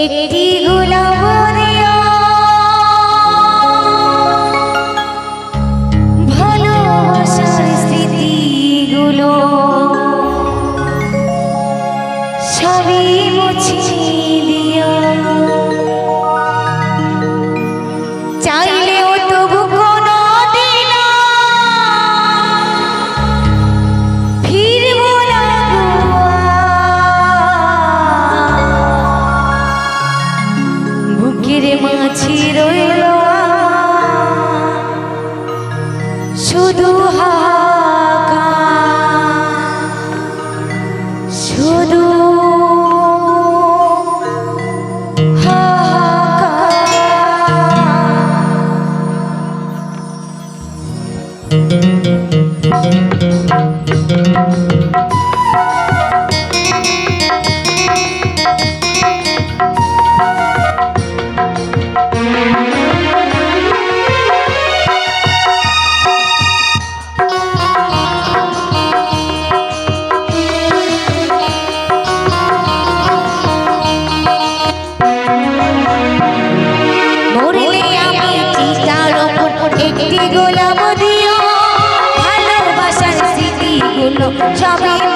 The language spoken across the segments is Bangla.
একটি শুধু হা একটি গোলাপ দিও ভালোবাসার স্মৃতিগুলো সবই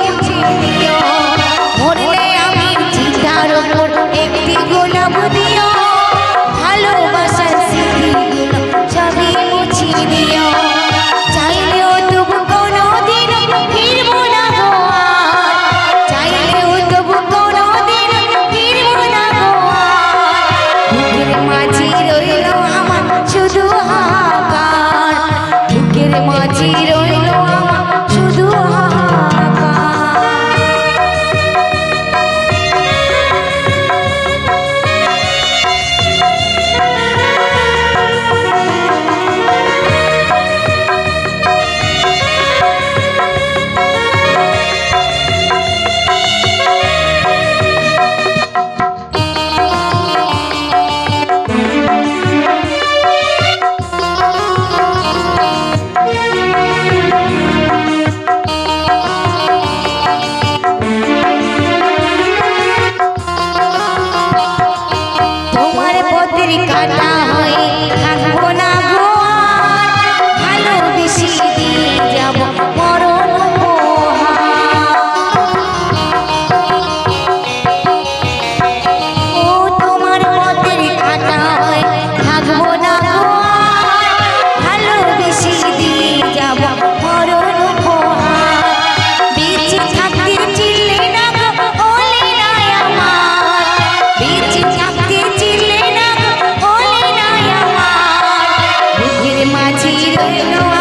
you know